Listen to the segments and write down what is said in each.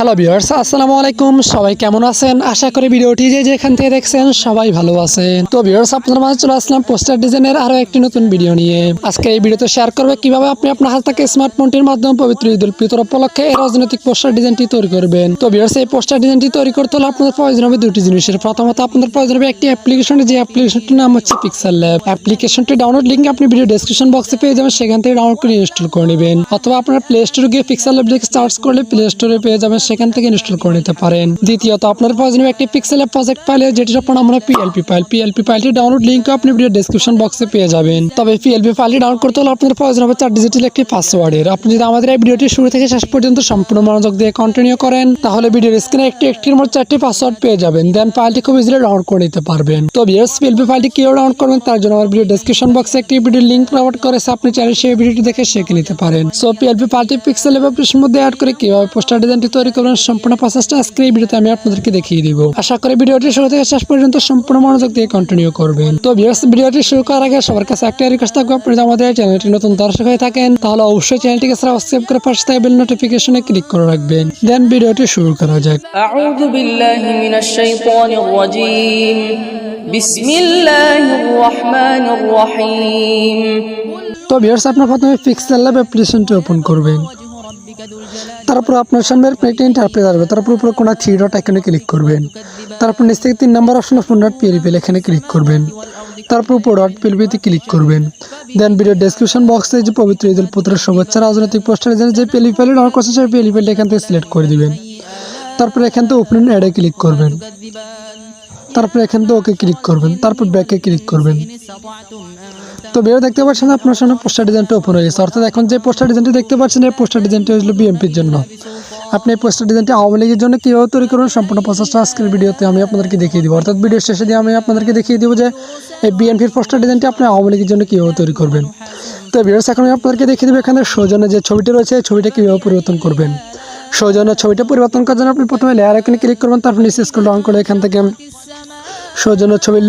Hello viewers আসসালামু আলাইকুম। সবাই কেমন আছেন? আশা করি ভিডিওটি যে যেখান থেকে দেখছেন সবাই ভালো আছেন। তো ভিউয়ার্স আপনার মাঝে চলে আসলাম পোস্টার ডিজাইনের আরও একটি নতুন ভিডিও নিয়ে। আজকে এই ভিডিওতে শেয়ার করবে কীভাবে আপনি আপনার হাত থেকে স্মার্টফোনটির মাধ্যমে পবিত্র ঈদ উল ফিতর উপলক্ষে এই রাজনৈতিক পোস্টার ডিজাইনটি তৈরি করবেন। তো ভিউয়ার্স এই পোস্টার ডিজাইনটি তৈরি করতে হলে আপনাদের প্রয়োজন হবে দুটি জিনিসের। প্রথমত আপনাদের প্রয়োজন হবে একটি অ্যাপ্লিকেশন যে অ্যাপ্লিকেশনটির নাম হচ্ছে পিক্সেল ল্যাব অ্যাপ্লিকেশনটি ডাউনলোড লিঙ্ক আপনি ভিডিও ডেসক্রিপশন বক্সে পেয়ে যাবেন, সেখান থেকে ডাউনলোড করে ইনস্টল করে নেবেন। অথবা আপনার প্লে স্টোরে গিয়ে পিক্সেল ল্যাব লিখে সার্চ করলে প্লে স্টোরে পেয়ে যাবেন সেখান থেকে ইনস্টল করে নিতে পারেন। দ্বিতীয়ত, আপনার প্রয়োজন হবে একটি পিক্সেল অ্যাপ প্রজেক্ট ফাইল যেটির আপনার আমরা পিএলপি ফাইল পিএলপি ফাইলটি ডাউনলোড লিঙ্ক আপনি ভিডিও ডেসক্রিপশন বক্সে পেয়ে যাবেন। তবে পিএলপি ফাইলটি ডাউনলোড করতে হলে আপনার প্রয়োজন হবে চার ডিজিটাল একটি পাসওয়ার্ডের আপনি যদি আমাদের এই ভিডিওটি শুরু থেকে শেষ পর্যন্ত সম্পূর্ণ মনোযোগ দিয়ে কন্টিনিউ করেন, তাহলে ভিডিওর স্ক্রিনে একটি একটির মধ্যে চারটি পাসওয়ার্ড পেয়ে যাবেন। দেন ফাইলটি খুব ইজিলি ডাউনলোড করে নিতে পারবেন। তো ভিউয়ার্স পিএলপি ফাইলটি কেউ ডাউনলোড করবেন তার জন্য আমার ভিডিও ডেসক্রিপশন বক্সে একটি ভিডিও লিঙ্ক প্রোভাইড করেছে আপনি চাইলে সেই ভিডিওটি দেখে শিখে নিতে পারেন। সো পিএলপি ফাইলটি পিক্সেল অ্যাপ্লিকেশন মধ্যে অ্যাড করে কীভাবে পোস্টার ডিজাইনটি তৈরি করার সম্পূর্ণ প্রসেসটা আজকে এই ভিডিওতে আমি আপনাদেরকে দেখিয়ে দিব। আশা করি ভিডিওটি শুরু থেকে শেষ পর্যন্ত সম্পূর্ণ মনোযোগ দিয়ে কন্টিনিউ করবেন। তো ভিউয়ার্স ভিডিওটি শুরু করার আগে সবার কাছে একটা রিকোয়েস্ট থাকবে আপনি আমাদের চ্যানেলটি নতুন দর্শক হয়ে থাকেন তাহলে অবশ্যই চ্যানেলটিকে সাবস্ক্রাইব করে পাশে থাকা বেল নোটিফিকেশনে ক্লিক করে রাখবেন। দেন ভিডিওটি শুরু করা যাক। আউযু বিল্লাহি মিনাশ শাইতানির রাজিম বিসমিল্লাহির রহমানির রহিম। তো ভিউয়ার্স আপনারা প্রথমে পিক্সেল ল্যাব অ্যাপ্লিকেশনটি ওপেন করবেন। তারপর আপনার সামনে আপনি ইন্টার পেয়ে আসবে। তারপর উপরে কোনো থ্রি ডট এখানে ক্লিক করবেন। তারপর নিচ থেকে তিন নম্বর অপশন ফোন ডট পিএলপিএল এখানে ক্লিক করবেন। তারপর উপর ডট পিএলপিতে ক্লিক করবেন। দেন ভিডিও ডেসক্রিপশন বক্সে যে পবিত্র ঈদুল পুত্রের শুভেচ্ছা, রাজনৈতিক পোস্টার যে পিএলপিএল ডাউনলোড করছে, সেই এখান থেকে সিলেক্ট করে দিবেন। তারপর এখান থেকে ওপেন অ্যাডে ক্লিক করবেন। তারপর এখান থেকে ওকে ক্লিক করবেন, তারপর ব্যাকে ক্লিক করবেন। তো বেরো দেখতে পাচ্ছেন আপনার সামনে পোস্টার ডিজাইনটা ওপেন হয়ে গেছে। অর্থাৎ এখন যে পোস্টার ডিজাইনটি দেখতে পাচ্ছেন, এই পোস্টার ডিজাইনটি হলো বিএমপির জন্য। আপনি এই পোস্টার ডিজাইনটি আওয়ামী লীগের জন্য কীভাবে তৈরি করবেন, সম্পূর্ণ প্রসেসটা আজকের ভিডিওতে আমি আপনাদেরকে দেখিয়ে দিব। অর্থাৎ ভিডিও শেষে দিয়ে আমি আপনাদেরকে দেখিয়ে দিব যে এই বিএনপির পোস্টার ডিজাইনটি আপনি আওয়ামী লীগের জন্য কীভাবে তৈরি করবেন। তো ভিডিওস এখন আমি আপনাদেরকে দেখিয়ে দেবো এখানে সৌজন্য যে ছবিটি রয়েছে, এই ছবিটা কীভাবে পরিবর্তন করবেন। সৌজন্য ছবিটা পরিবর্তন করার জন্য আপনি প্রথমে লেয়ার এখানে ক্লিক করবেন, তারপর নিচে স্ক্রল ডাউন করে এখান থেকে সৌজন্য ছবির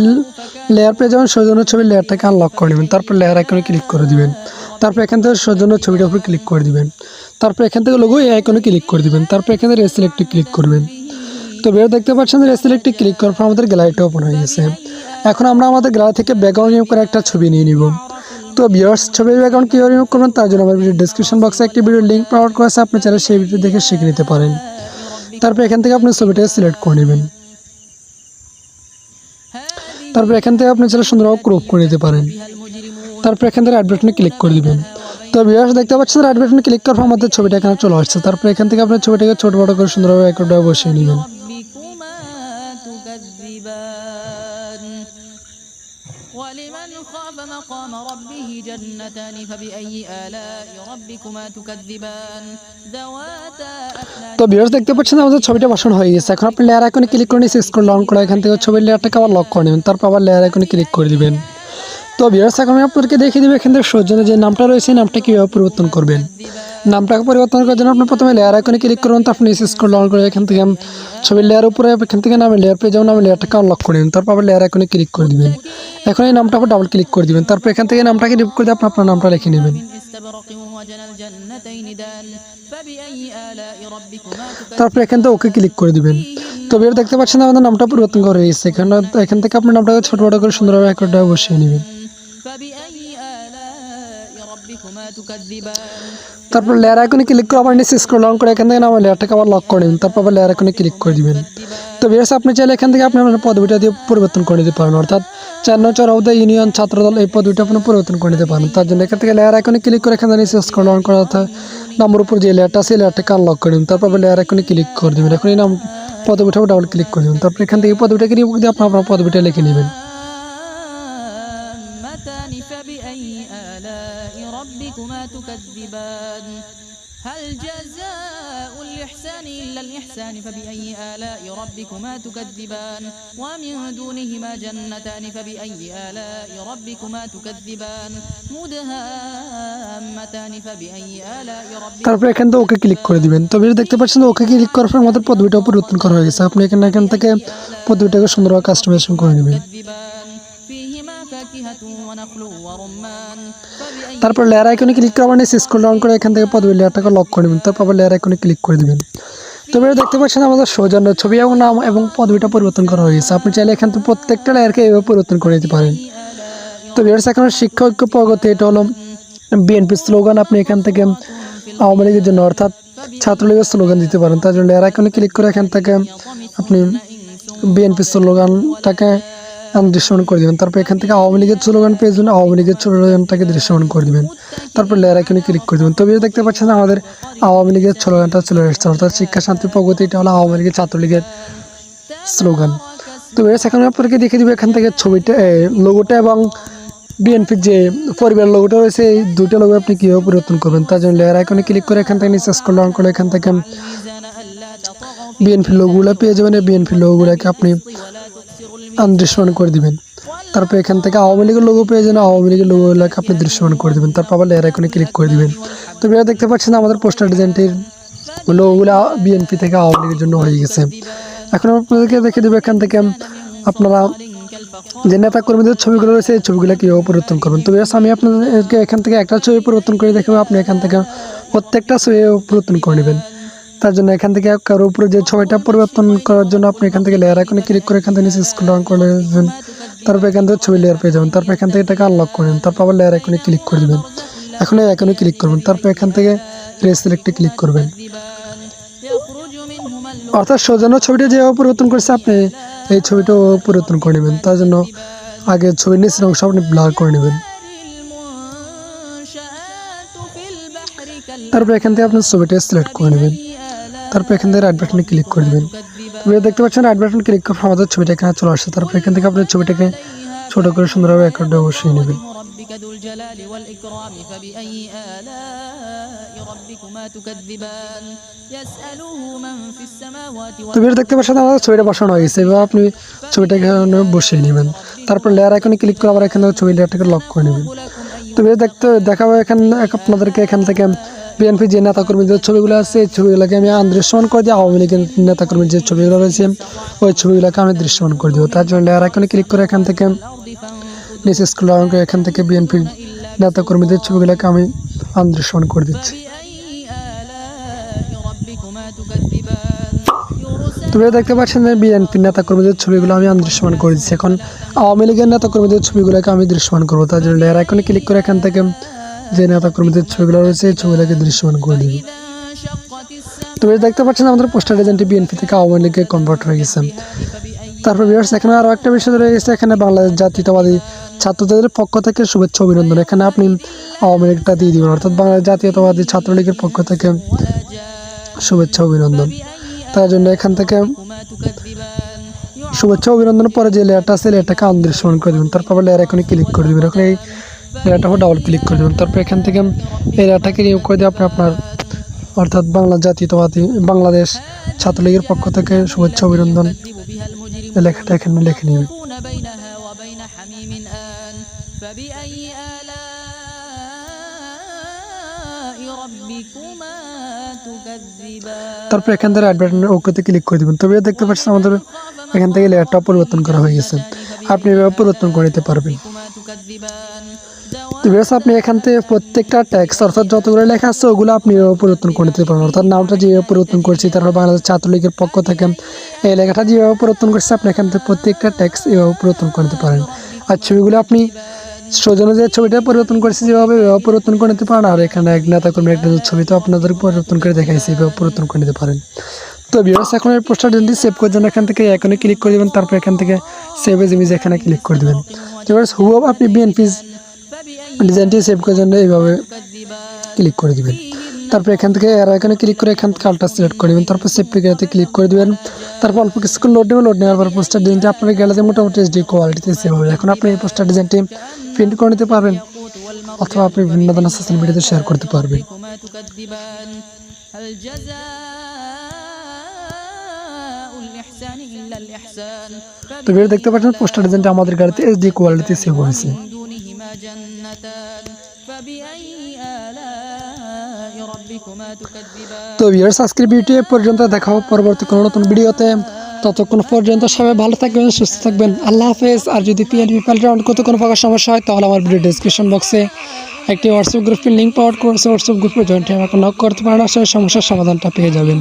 লেয়ার পেয়ে যাবেন, সৌজন্য ছবির লেয়ারটাকে আনলক করে নেবেন। তারপর লেয়ার আইকনে ক্লিক করে দিবেন। তারপর এখান থেকে সৌজন্য ছবিটার উপর ক্লিক করে দিবেন। তারপর এখান থেকে লোগো এই আইকনে ক্লিক করে দিবেন। তারপর এখান থেকে রেসিলেক্টে ক্লিক করবেন। তো বের দেখতে পাচ্ছেন রেসিলেক্টে ক্লিক করার পর আমাদের গ্যালারিটা ওপেন হয়ে গেছে। এখন আমরা আমাদের গ্যালারি থেকে ব্যাকগ্রাউন্ড রিমুভ করে একটা ছবি নিয়ে নিব। তো ভিউয়ার্স, ছবির ব্যাকগ্রাউন্ড কীভাবে রিমুভ করবেন তার জন্য আমার ভিডিও ডিসক্রিপশন বক্সে একটি ভিডিও লিঙ্ক প্রোভাইড করেছে। আপনি চাইলে সেই ভিডিও দেখে শিখে নিতে পারেন। তারপর এখান থেকে আপনি ছবিটাকে সিলেক্ট করে নেবেন। তারপর এখান থেকে আপনি চাইলে সুন্দরভাবে ক্রপ করে দিতে পারেন। তারপর এখান থেকে রাইট বাটনে ক্লিক করে দেবেন। তো ভিউয়ার্স দেখতে পাচ্ছেন রাইট বাটনে ক্লিক করার পর আমাদের ছবিটা এখানে চলে আসছে। তারপর এখান থেকে আপনার ছবিটাকে ছোট বড় করে সুন্দরভাবে একটা বসিয়ে নেবেন। مقام ربه جنتان فبأي آلاء ربكما تكذبان ذواتا أفنان তো ভিউয়ার্স দেখতে পাচ্ছেন আমাদের ছবিটা বসানো হয়ে গেছে এখন আপনি লেয়ার আইকনে ক্লিক করে নিয়ে স্ক্রল ডাউন করে এখান থেকে ছবির লেয়ারটাকে আবার লক করে নেবেন তারপর আবার লেয়ার আইকনে ক্লিক করে দিবেন তো ভিউয়ার্স এখন আমি আপনাদেরকে দেখিয়ে দেবো এখান থেকে সৌজন্য যে নামটা রয়েছে এই নামটা কীভাবে পরিবর্তন করবেন নামটাকে পরিবর্তন করার জন্য আপনি প্রথমে লেয়ার আইকনে ক্লিক করুন, তারপর নিচে স্ক্রল ডাউন করে এখান থেকে ছবির লেয়ার উপরে, এখান থেকে নামে লেয়ার পেয়ে যাবেন আমি লেয়ারটাকে আনলক করে নিন তারপর আবার লেয়ার আইকনে ক্লিক করে দেবেন। এখন এই নামটা ডাবল ক্লিক করে দেবেন, তারপর এখান থেকে নামটাকে রিপ করে দিয়ে আপনি আপনার নামটা লিখে নেবেন। তারপর এখান থেকে ওকে ক্লিক করে দিবেন। তো এবার দেখতে পাচ্ছেন আমাদের নামটা পরিবর্তন করে এসেছে এখানে এখান থেকে আপনার নামটাকে ছোটো বড়ো করে সুন্দরভাবে একটা বসিয়ে নেবেন। তারপর লেয়ার আইকনে ক্লিক করে আবার নিচে স্ক্রল ডাউন করে এখান থেকে আমার লেয়ারটাকে আবার লক করে নেবেন তারপর আবার লেয়ার আইকনে ক্লিক করে দিবেন। তো বিয়ার্স আপনি চাইলে এখান থেকে আপনি আপনার পদবিটা দিয়ে পরিবর্তন করে নিতে পারেন। অর্থাৎ চার নয় চরহদা ইউনিয়ন ছাত্রদল এই পদবিটা আপনি পরিবর্তন করে নিতে পারেন। তার জন্য এখান থেকে লেয়ার আইকনে ক্লিক করে এখানে নিচে স্ক্রল ডাউন করা নাম্বার উপর যে লেয়ারটা আছে লেয়ারটাকে আনলক করে দেবেন তারপর লেয়ার আইকনে ক্লিক করে দেবেন। এখন এই নাম, পদবিটা ডাবল ক্লিক করে দেবেন। তারপর এখান থেকে পদবিটাকে দিয়ে আপনার আপনার পদবিটা লিখে নেবেন। هامتان فبأي آلاء ربكما تكذبان هل جزاء الإحسان إلا الإحسان فبأي آلاء ربكما تكذبان ومن دونهما جنتان فبأي آلاء ربكما تكذبان مدهامتان فبأي آلاء ربكما তারপর এখান থেকে ওকে ক্লিক করে দিবেন তো ভিডিও দেখতে পাচ্ছেন ওকে ক্লিক করার পর আমাদের পদবিটা পরিবর্তন করা হয়ে গেছে আপনি এখানে এখান থেকে পদবিটাকে সুন্দরভাবে কাস্টমাইজেশন করে নেবেন তারপর লেয়ার আইকনে ক্লিক করে নিচে স্ক্রল ডাউন করে এখান থেকে পদবি লেয়ারটাকে লক করে নেবেন তারপর আবার লেয়ার আইকনে ক্লিক করে দিবেন। তবে দেখতে পাচ্ছেন আমাদের সৌজন্য ছবি এবং নাম এবং পদবিটা পরিবর্তন করা হয়েছে। আপনি চাইলে এখান থেকে প্রত্যেকটা লেয়ারকে এভাবে পরিবর্তন করে দিতে পারেন। তো বিয়ার্স এখন শিক্ষা ঐক্য প্রগতি এটা হলো বিএনপি স্লোগান আপনি এখান থেকে আওয়ামী লীগের জন্য অর্থাৎ ছাত্রলীগের স্লোগান দিতে পারেন। তার জন্য লেয়ার আইকনে ক্লিক করে এখান থেকে আপনি বিএনপি স্লোগানটাকে দৃশ্যমান করে দেবেন। তারপর এখান থেকে আওয়ামী লীগের স্লোগান পেয়ে যাবেন, আওয়ামী লীগের স্লোগানটাকে দৃশ্যমান করে দেবেন। তারপর লেয়ার আইকনে ক্লিক করে দেবেন। তবে দেখতে পাচ্ছেন আমাদের আওয়ামী লীগের স্লোগানটা চলে এসেছে। অর্থাৎ শিক্ষা, শান্তি, প্রগতি, এটা হলো আওয়ামী লীগের ছাত্রলীগের স্লোগান। তো এর এখন আপনাদেরকে দেখে দিব এখান থেকে ছবিটা লোগোটা এবং বিএনপির যে পরিবার লোগোটা রয়েছে, এই দুটো লোগো আপনি কীভাবে পরিবর্তন করবেন? তার জন্য লেয়ার আইকনে ক্লিক করে এখান থেকে নিচে স্ক্রল ডাউন করে এখান থেকে বিএনপি লোগোগুলো পেয়ে যাবেন। এই বিএনপি লোগোগুলোকে আপনি দৃশ্যমান করে দিবেন। তারপর এখান থেকে আওয়ামী লীগের লোগো পেয়ে যাবেন আওয়ামী লীগের লোগোগুলোকে আপনি দৃশ্যমান করে দেবেন। তারপর আবার লেয়ার আইকনে ক্লিক করে দিবেন। তো এরা দেখতে পাচ্ছেন আমাদের পোস্টার ডিজাইনটির লোগোগুলো বিএনপি থেকে আওয়ামী লীগের জন্য হয়ে গেছে। এখন আপনাদেরকে দেখে দেবো এখান থেকে আপনারা যে নেতা কর্মীদের ছবিগুলো রয়েছে, এই ছবিগুলো কীভাবে পরিবর্তন করবেন। তো আমি আপনাদেরকে এখান থেকে একটা ছবি পরিবর্তন করে দেখাবো। আপনি এখান থেকে প্রত্যেকটা ছবি পরিবর্তন করে নেবেন। তার জন্য এখান থেকে কারোর উপরে যে ছবিটা পরিবর্তন করার জন্য আপনি এখান থেকে লেয়ার আইকনে ক্লিক করে এখান থেকে নিচে স্কুল ডাউন করে দেবেন। তারপর এখান থেকে ছবি লেয়ার পেয়ে যাবেন। তারপর এখান থেকে এটাকে আনলক করে দেবেন। তারপর আবার লেয়ার আইকনে ক্লিক করে দেবেন। এখন এই আইকনে ক্লিক করবেন। তারপর এখান থেকে রেসিলেক্টে ক্লিক করবেন। অর্থাৎ সোজানো ছবিটা যে পরিবর্তন করেছে, আপনি এই ছবিটাও পরিবর্তন করে নেবেন। তার জন্য আগে ছবির নিচের অংশ আপনি ব্লার করে নেবেন। তারপর এখান থেকে আপনার ছবিটা সিলেক্ট করে নেবেন। তারপর এখান থেকে রাইট বাটনে ক্লিক করে দেবেন। তবে দেখতে পাচ্ছেন রাইট বাটন ক্লিক করে আমাদের ছবিটা এখানে চলে আসছে। তারপর এখান থেকে আপনার ছবিটাকে ছোট করে সুন্দরভাবে অ্যাকাউন্টে অবশ্যই নেবেন। দেখতে পাচ্ছেন আমাদের ছবিটা বসানো হয়ে গেছে। এবার আপনি ছবিটাকে বসিয়ে নেবেন। তারপর লেয়ার এখানে ক্লিক করে আবার এখানে থেকে ছবি লেয়ারটাকে লক করে নেবেন। তো দেখতে দেখাবো এখানে আপনাদেরকে এখান থেকে বিএনপি যে নেতাকর্মীদের ছবিগুলো আছে, এই ছবিগুলোকে আমি দৃশ্যমান করে দিই আওয়ামী লীগের নেতাকর্মীর যে ছবিগুলো রয়েছে, ওই ছবিগুলোকে আমি দৃশ্যমান করে দিব। তার জন্য আর এখানে ক্লিক করে এখান থেকে, নিচে স্কুল এখান থেকে বিএনপি নেতাকর্মীদের ছবিগুলোকে আমি আন্দৃশ্যমান করে দিচ্ছি। তুমি দেখতে পাচ্ছেন যে বিএনপির নেতাকর্মীদের ছবিগুলো আমি আন্দৃশ্যমান করে দিচ্ছি। এখন আওয়ামী লীগের নেতাকর্মীদের ছবিগুলোকে আমি দৃশ্যমান করব। তার জন্য লেয়ার ক্লিক করে এখান থেকে যে নেতাকর্মীদের ছবিগুলো রয়েছে, এই ছবিগুলোকে দৃশ্যমান করে দিবে। তবে দেখতে পাচ্ছেন, আমাদের পোস্টার এজেন্টটি বিএনপি থেকে আওয়ামী লীগে কনভার্ট হয়ে গেছে। তারপর বিভার্স এখানে আরও একটা বিষয় রয়ে গেছে, এখানে বাংলাদেশ জাতীয়তাবাদী ছাত্রদের পক্ষ থেকে শুভেচ্ছা অভিনন্দন। এখানে আপনি আওয়ামী লীগটা দিয়ে দেবেন, অর্থাৎ বাংলাদেশ জাতীয়তাবাদী ছাত্রলীগের পক্ষ থেকে শুভেচ্ছা অভিনন্দন। তার জন্য এখান থেকে শুভেচ্ছা অভিনন্দনের পরে যে লেয়ারটা আছে, লেয়ারটাকে আন্দোলন করে দেবেন। তারপর লেয়ার এখানে ক্লিক করে দেবেন। এখন এই এটাও ডাবল ক্লিক করে দেবেন। তারপর এখান থেকে এই এটাকে রিমুভ করে দিয়ে আপনি আপনার, অর্থাৎ বাংলা জাতীয়তাবাদী, বাংলাদেশ ছাত্রলীগের পক্ষ থেকে শুভেচ্ছা, অভিনন্দন। লেখাটা এখানে লিখে নেবেন। তারপর এখান থেকে অ্যাডভার্টাইজমেন্ট ওকেতে ক্লিক করে দেবেন। তবে দেখতে পাচ্ছেন আমাদের এখান থেকে লেয়ারটা পরিবর্তন করা হয়ে গেছে। আপনি এভাবে পরিবর্তন করে নিতে পারবেন। তো আপনি এখান থেকে প্রত্যেকটা ট্যাক্স অর্থাৎ যতগুলো লেখা আছে, ওগুলো আপনি পরিবর্তন করে নিতে পারেন। অর্থাৎ নামটা যেভাবে পরিবর্তন করছি, তারপর বাংলাদেশ ছাত্রলীগের পক্ষ থেকে এই লেখাটা যেভাবে পরিবর্তন করছে, আপনি এখান থেকে প্রত্যেকটা ট্যাক্স এভাবে পরিবর্তন করে নিতে পারেন। আর ছবিগুলো আপনি সৌজন্য যে ছবিটা পরিবর্তন করেছে, যেভাবে এভাবে পরিবর্তন করে নিতে পারেন। আর এখানে এক নেতা কর্মী একটা ছবি তো আপনাদের পরিবর্তন করে দেখাইছে, এভাবে পরিবর্তন করে নিতে পারেন। তো ভিউয়ার্স এখন এই পোস্টার যদি সেভ করার জন্য এখান থেকে এখনই ক্লিক করে দেবেন, তারপর এখান থেকে সেভ এজ ইমেজ এখানে ক্লিক করে দেবেন। তো ভিউয়ার্স হুব আপনি বিএনপি ডিজাইনটি সেভ করার জন্য এইভাবে ক্লিক করে দিবেন। তারপর এখান থেকে এর এখানে ক্লিক করে এখান থেকে আলটা সিলেক্ট করে দেবেন। তারপর সেভ পিকচারতে ক্লিক করে দেবেন। তারপর অল্প কিছুক্ষণ লোড নেবেন। লোড নেওয়ার পর পোস্টার ডিজাইনটি আপনার গ্যালারিতে মোটামুটি এইচডি কোয়ালিটিতে সেভ হবে। এখন আপনি এই পোস্টার ডিজাইনটি প্রিন্ট করে নিতে পারবেন অথবা আপনি বিভিন্ন ধরনের সোশ্যাল মিডিয়াতে শেয়ার করতে পারবেন। তো ভিডিও দেখতে পাচ্ছেন পোস্টার ডিজাইনটি আমাদের গাড়িতে এইচডি কোয়ালিটিতে সেভ হয়েছে। من دونهما جنتان فبأي آلاء ربكما تكذبان তো ভিউয়ার্স আজকের ভিডিও এ পর্যন্ত দেখা হবে পরবর্তী কোনো নতুন ভিডিওতে ততক্ষণ পর্যন্ত সবাই ভালো থাকবেন সুস্থ থাকবেন আল্লাহ হাফেজ আর যদি পিএলপি প্যালরাউন্ড কত কোনো প্রকার সমস্যা হয় তাহলে আমার ভিডিও ডিসক্রিপশন বক্সে একটি হোয়াটসঅ্যাপ গ্রুপের লিঙ্ক পাওয়ার করেছে হোয়াটসঅ্যাপ গ্রুপে জয়েন্ট হয়ে আমাকে নক করতে পারেন আসলে সমস্যার সমাধানটা পেয়ে যাবেন